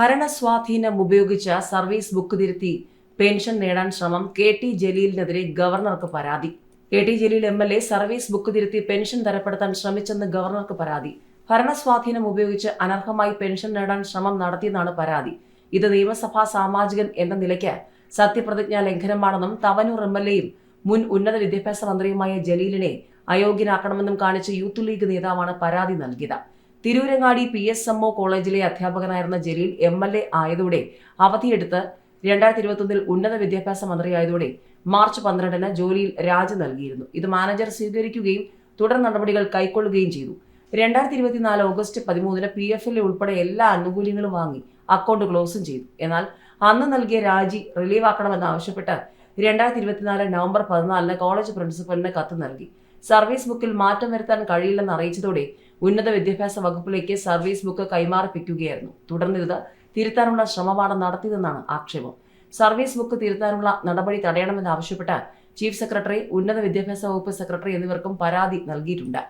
ഭരണസ്വാധീനം ഉപയോഗിച്ച service book തിരുത്തി pension നേടാൻ ശ്രമം കെ ടി ജലീലിനെതിരെ ഗവർണർക്ക് പരാതി. K T Jaleel M L A service book തിരുത്തി പെൻഷൻ തരപ്പെടുത്താൻ ശ്രമിച്ചെന്ന് ഗവർണർക്ക് പരാതി. ഭരണസ്വാധീനം ഉപയോഗിച്ച് അനർഹമായി പെൻഷൻ നേടാൻ ശ്രമം നടത്തിയെന്നാണ് പരാതി. ഇത് നിയമസഭാ സാമാജികൻ എന്ന നിലയ്ക്ക് സത്യപ്രതിജ്ഞാ ലംഘനമാണെന്നും തവനൂർ എം എൽ എയും മുൻ ഉന്നത വിദ്യാഭ്യാസ മന്ത്രിയുമായ ജലീലിനെ അയോഗ്യനാക്കണമെന്നും കാണിച്ച് യൂത്ത് ലീഗ് നേതാവാണ് പരാതി നൽകിയത്. Tirurangadi P S M O കോളേജിലെ അധ്യാപകനായിരുന്ന ജലീൽ എം എൽ എ ആയതോടെ അവധിയെടുത്ത് രണ്ടായിരത്തി ഇരുപത്തൊന്നിൽ ഉന്നത വിദ്യാഭ്യാസ മന്ത്രിയായതോടെ മാർച്ച് പന്ത്രണ്ടിന് ജോലിയിൽ രാജി നൽകിയിരുന്നു. ഇത് മാനേജർ സ്വീകരിക്കുകയും തുടർ നടപടികൾ കൈക്കൊള്ളുകയും ചെയ്തു. രണ്ടായിരത്തി ഇരുപത്തിനാല് ഓഗസ്റ്റ് പതിമൂന്നിന് പി എഫ് എൽ ഉൾപ്പെടെ എല്ലാ ആനുകൂല്യങ്ങളും വാങ്ങി അക്കൗണ്ട് ക്ലോസും ചെയ്തു. എന്നാൽ അന്ന് നൽകിയ രാജി റിലീവ് ആക്കണമെന്ന് ആവശ്യപ്പെട്ട് രണ്ടായിരത്തി ഇരുപത്തിനാല് നവംബർ പതിനാലിന് കോളേജ് പ്രിൻസിപ്പലിന് കത്ത് നൽകി. സർവീസ് ബുക്കിൽ മാറ്റം വരുത്താൻ കഴിയില്ലെന്ന് അറിയിച്ചതോടെ ഉന്നത വിദ്യാഭ്യാസ വകുപ്പിലേക്ക് സർവീസ് ബുക്ക് കൈമാറിപ്പിക്കുകയായിരുന്നു. തുടർന്ന് ഇത് തിരുത്താനുള്ള ശ്രമമാണ് നടത്തിയതെന്നാണ് ആക്ഷേപം. സർവീസ് ബുക്ക് തിരുത്താനുള്ള നടപടി തടയണമെന്ന് ആവശ്യപ്പെട്ട് ചീഫ് സെക്രട്ടറി ഉന്നത വിദ്യാഭ്യാസ വകുപ്പ് സെക്രട്ടറി എന്നിവർക്കും പരാതി നൽകിയിട്ടുണ്ട്.